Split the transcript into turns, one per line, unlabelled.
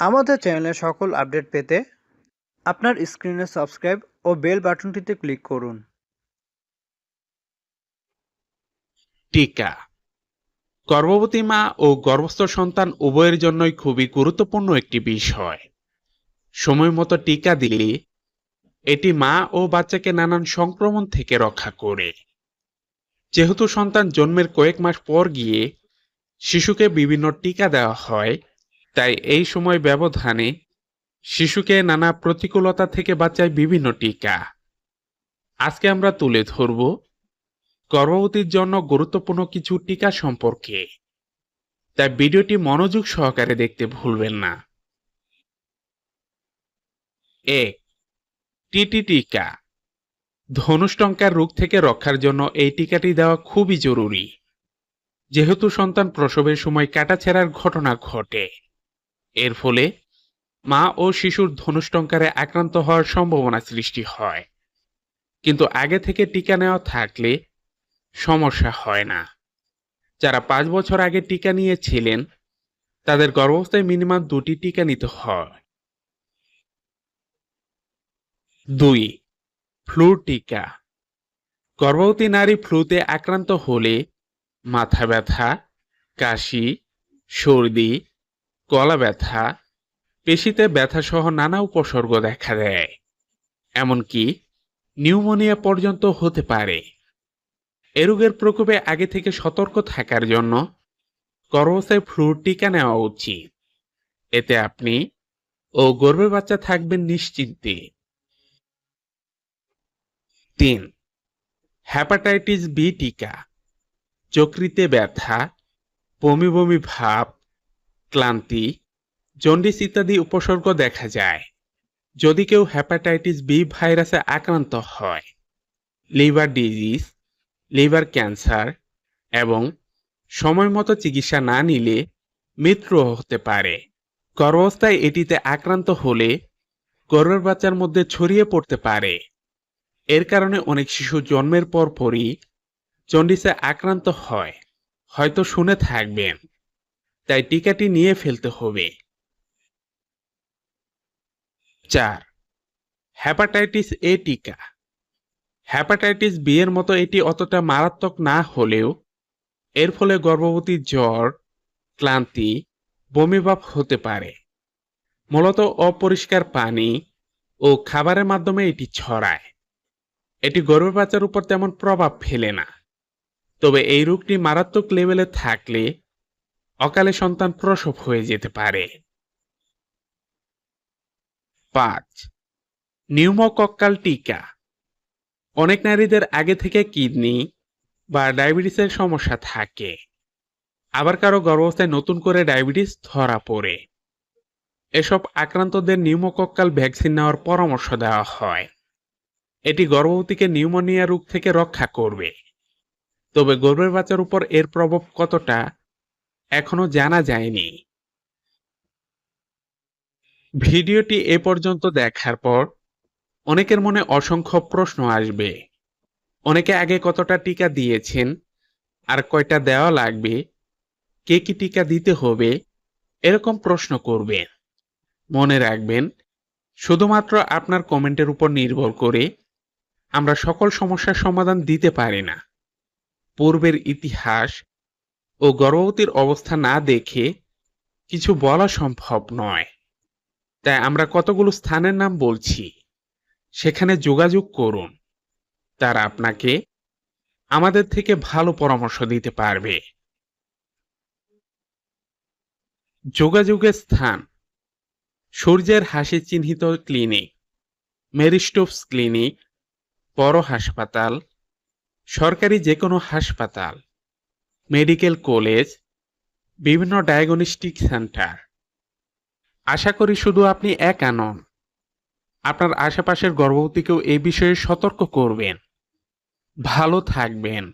আমাদের চ্যানেলের সকল আপডেট পেতে আপনার স্ক্রিনে সাবস্ক্রাইব ও বেল বাটনটিতে ক্লিক করুন।
টিকা। গর্ভবতী মা ও গর্ভস্থ সন্তান উভয়ের জন্যই খুবই গুরুত্বপূর্ণ একটি বিষয়। সময় মতো টিকা দিলে এটি মা ও বাচ্চাকে নানান সংক্রমণ থেকে রক্ষা করে। যেহেতু সন্তান জন্মের কয়েক মাস পর গিয়ে শিশুকে বিভিন্ন টিকা দেওয়া হয় তাই এই সময় ব্যবধানে শিশুকে নানা প্রতিকূলতা থেকে বাঁচায় বিভিন্ন টিকা। আজকে আমরা তুলে ধরব গর্ভবতীর জন্য গুরুত্বপূর্ণ কিছু টিকা সম্পর্কে। তাই ভিডিওটি মনোযোগ সহকারে দেখতে ভুলবেন না। এক টিটি টিকা। ধনুষ্টঙ্কার রোগ থেকে রক্ষার জন্য এই টিকাটি দেওয়া খুবই জরুরি। যেহেতু সন্তান প্রসবের সময় কাটাছেড়ার ঘটনা ঘটে। এর ফলে মা ও শিশুর ধনুষ্টঙ্কারে আক্রান্ত হওয়ার সম্ভাবনা সৃষ্টি হয়। কিন্তু আগে থেকে টিকা নেওয়া থাকলে সমস্যা হয় না। যারা পাঁচ বছর আগে টিকা নিয়েছিলেন, তাদের গর্ভাবস্থায় মিনিমাম দুটি টিকা নিতে হয়। দুই, ফ্লু টিকা। গর্ভবতী নারী ফ্লুতে আক্রান্ত হলে মাথা ব্যথা, কাশি, সর্দি গলা ব্যথা, পেশিতে ব্যথা সহ নানা উপসর্গ দেখা দেয়। এমনকি নিউমোনিয়া পর্যন্ত হতে পারে। এ রোগের প্রকোপে আগে থেকে সতর্ক থাকার জন্য গর্ভাবস্থায় ফ্লুর টিকা নেওয়া উচিত। এতে আপনি ও গর্ভের বাচ্চা থাকবেন নিশ্চিন্তে। তিন হ্যাপাটাইটিস বি টিকা। যকৃতে ব্যথা, বমি বমি ভাব ক্লান্তি জন্ডিস ইত্যাদি উপসর্গ দেখা যায়। যদি কেউ হ্যাপাটাইটিস বি ভাইরাসে আক্রান্ত হয় লিভার ডিজিজ লিভার ক্যান্সার এবং সময় মতো চিকিৎসা না নিলে মৃত্যু হতে পারে। গর্ভাবস্থায় এটিতে আক্রান্ত হলে গর্ভের বাচ্চার মধ্যে ছড়িয়ে পড়তে পারে। এর কারণে অনেক শিশু জন্মের পর পরই জন্ডিসে আক্রান্ত হয়। হয়তো শুনে থাকবেন। তাই টিকাটি নিয়ে ফেলতে হবে। চার হ্যাপাটাইটিস এ টিকা। হ্যাপাটাইটিস বি এর মতো এটি অতটা মারাত্মক না হলেও এর ফলে গর্ভবতী জ্বর, ক্লান্তি, বমিভাব হতে পারে। মূলত অপরিষ্কার পানি ও খাবারের মাধ্যমে এটি ছড়ায়। এটি গর্ভের বাচ্চার উপর তেমন প্রভাব ফেলে না। তবে এই রোগটি মারাত্মক লেভেলে থাকলে অকালে সন্তান প্রসব হয়ে যেতে পারে। পাঁচ নিউমোকক্কাল টিকা। অনেক নারীদের আগে থেকে কিডনি বা ডায়াবেটিসের সমস্যা থাকে। আবার কারও গর্ভাবস্থায় নতুন করে ডায়াবেটিস ধরা পড়ে। এসব আক্রান্তদের নিউমোকক্কাল ভ্যাকসিন নেওয়ার পরামর্শ দেওয়া হয়। এটি গর্ভবতীকে নিউমোনিয়া রোগ থেকে রক্ষা করবে। তবে গর্ভের বাচ্চার উপর এর প্রভাব কতটা এখনও জানা যায়নি। ভিডিওটি এ পর্যন্ত দেখার পর অনেকের মনে অসংখ্য প্রশ্ন আসবে। অনেকে আগে কতটা টিকা দিয়েছেন, আর কয়টা দেওয়া লাগবে, কে কি টিকা দিতে হবে, এরকম প্রশ্ন করবেন মনে রাখবেন, শুধুমাত্র আপনার কমেন্টের উপর নির্ভর করে আমরা সকল সমস্যার সমাধান দিতে পারি না। পূর্বের ইতিহাস ও গর্ভবতীর অবস্থা না দেখে কিছু বলা সম্ভব নয়। তাই আমরা কতগুলো স্থানের নাম বলছি, সেখানে যোগাযোগ করুন। তারা আপনাকে আমাদের থেকে ভালো পরামর্শ দিতে পারবে। যোগাযোগের স্থান, সূর্যের হাসি চিহ্নিত ক্লিনিক মেরিস্টোপস ক্লিনিক, বড় হাসপাতাল, সরকারি যে কোনো হাসপাতাল। মেডিকেল কলেজ, বিভিন্ন ডায়াগনস্টিক সেন্টার। আশা করি শুধু আপনি একা নন। আপনার আশেপাশের গর্ভবতীকেও এই বিষয়ে সতর্ক করবেন। ভালো থাকবেন।